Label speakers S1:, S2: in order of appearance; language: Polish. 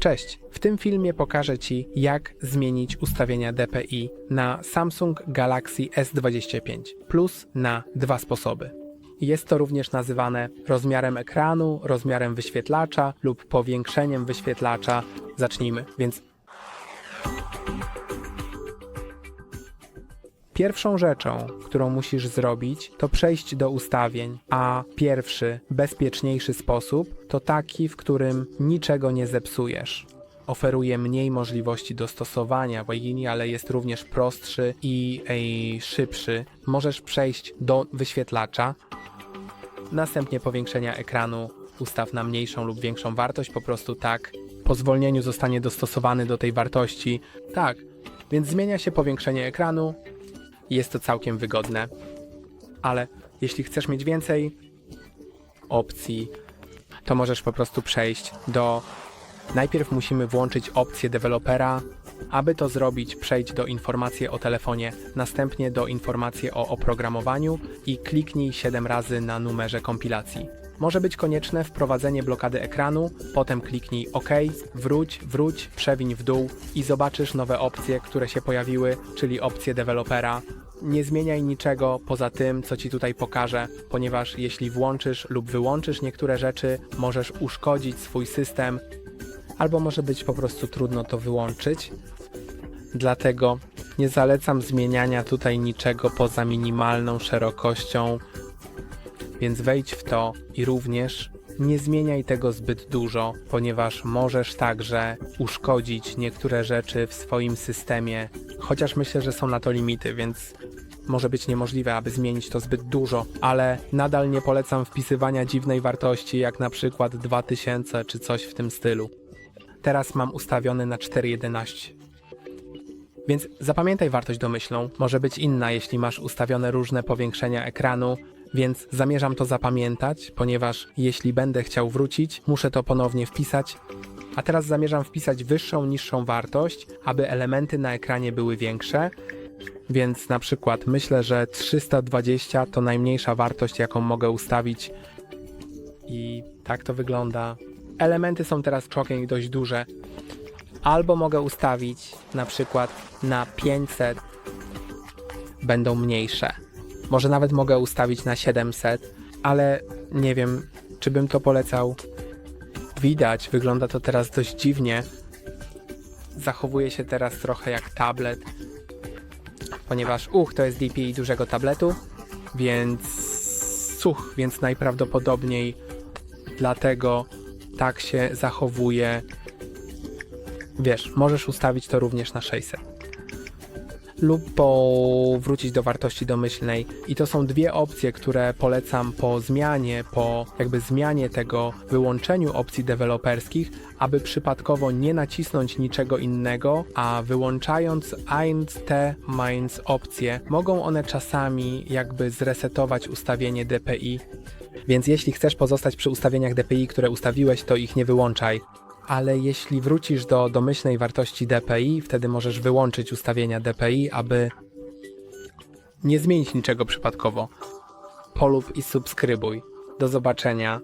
S1: Cześć! W tym filmie pokażę Ci, jak zmienić ustawienia DPI na Samsung Galaxy S25 Plus na dwa sposoby. Jest to również nazywane rozmiarem ekranu, rozmiarem wyświetlacza lub powiększeniem wyświetlacza. Zacznijmy, więc Pierwszą rzeczą, którą musisz zrobić, to przejść do ustawień, a pierwszy, bezpieczniejszy sposób to taki, w którym niczego nie zepsujesz. Oferuje mniej możliwości dostosowania Wagini, ale jest również prostszy i szybszy. Możesz przejść do wyświetlacza, następnie powiększenia ekranu ustaw na mniejszą lub większą wartość, po prostu tak. Po zwolnieniu zostanie dostosowany do tej wartości. Tak, więc zmienia się powiększenie ekranu, jest to całkiem wygodne. Ale jeśli chcesz mieć więcej opcji, to możesz po prostu przejść do. Najpierw musimy włączyć opcję dewelopera. Aby to zrobić, przejdź do informacji o telefonie, następnie do informacji o oprogramowaniu i kliknij 7 razy na numerze kompilacji. Może być konieczne wprowadzenie blokady ekranu, potem kliknij OK, wróć, wróć, przewiń w dół i zobaczysz nowe opcje, które się pojawiły, czyli opcje dewelopera. Nie zmieniaj niczego poza tym, co ci tutaj pokażę, ponieważ jeśli włączysz lub wyłączysz niektóre rzeczy, możesz uszkodzić swój system, albo może być po prostu trudno to wyłączyć. Dlatego nie zalecam zmieniania tutaj niczego poza minimalną szerokością więc wejdź w to i również nie zmieniaj tego zbyt dużo, ponieważ możesz także uszkodzić niektóre rzeczy w swoim systemie, chociaż myślę, że są na to limity, więc może być niemożliwe, aby zmienić to zbyt dużo, ale nadal nie polecam wpisywania dziwnej wartości, jak na przykład 2000 czy coś w tym stylu. Teraz mam ustawiony na 4.11. Więc zapamiętaj wartość domyślną, może być inna, jeśli masz ustawione różne powiększenia ekranu, więc zamierzam to zapamiętać, ponieważ jeśli będę chciał wrócić, muszę to ponownie wpisać. A teraz zamierzam wpisać wyższą, niższą wartość, aby elementy na ekranie były większe. Więc na przykład myślę, że 320 to najmniejsza wartość, jaką mogę ustawić. I tak to wygląda. Elementy są teraz czokiem dość duże. Albo mogę ustawić na przykład na 500 będą mniejsze. Może nawet mogę ustawić na 700, ale nie wiem, czy bym to polecał. Widać, wygląda to teraz dość dziwnie. Zachowuje się teraz trochę jak tablet, ponieważ uch, to jest DPI dużego tabletu, więc such, więc najprawdopodobniej dlatego tak się zachowuje. Wiesz, możesz ustawić to również na 600 lub powrócić do wartości domyślnej. I to są dwie opcje, które polecam po zmianie, po jakby zmianie tego wyłączeniu opcji deweloperskich, aby przypadkowo nie nacisnąć niczego innego, a wyłączając eins te meins opcje, mogą one czasami jakby zresetować ustawienie DPI. Więc jeśli chcesz pozostać przy ustawieniach DPI, które ustawiłeś, to ich nie wyłączaj ale jeśli wrócisz do domyślnej wartości DPI, wtedy możesz wyłączyć ustawienia DPI, aby nie zmienić niczego przypadkowo. Polub i subskrybuj. Do zobaczenia.